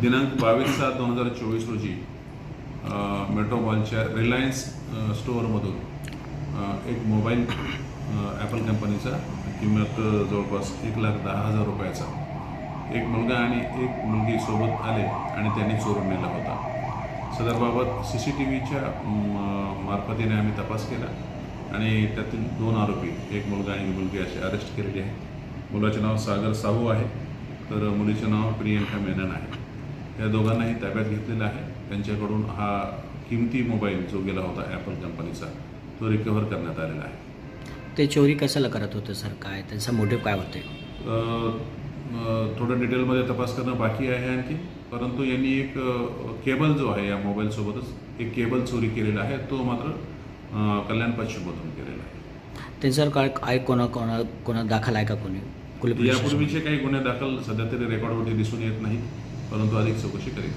दिनांक बावीस सात दोन हजार चोवीस रोजी अ, मेट्रो मॉलच्या रिलायन्स स्टोअरमधून एक मोबाईल ॲपल कंपनीचा किंमत जवळपास एक लाख दहा हजार रुपयाचा. एक मुलगा आणि एक मुलगी सोबत आले आणि त्यांनी चोरून नेला होता. सदरबाबत सी सी टी व्हीच्या मार्फतीने आम्ही तपास केला आणि त्यातील दोन आरोपी एक मुलगा आणि मुलगी असे अरेस्ट केलेले आहे. मुलाचे नाव सागर साहू आहे तर मुलीचे नाव प्रियंका मेनन आहे. या दोघांनाही ताब्यात घेतलेला आहे. त्यांच्याकडून हा किमती मोबाईल जो गेला होता ॲपल कंपनीचा तो रिकव्हर करण्यात आलेला आहे. ते चोरी कशाला करत होते सर? काय? त्यांचा मोटिव्ह काय होते? थोडं डिटेलमध्ये तपास करणं बाकी आहे आणखी. परंतु यांनी एक केबल जो आहे या मोबाईलसोबतच एक केबल चोरी केलेला आहे. तो मात्र कल्याण पश्चिममधून केलेला आहे. त्यांच्यावर काय काय कोणा कोणा कोणा दाखल आहे का कोणी? यापूर्वीचे काही गुन्हे दाखल सध्या तरी रेकॉर्डवरती दिसून येत नाहीत. परंतु अधिक चौकशी करेल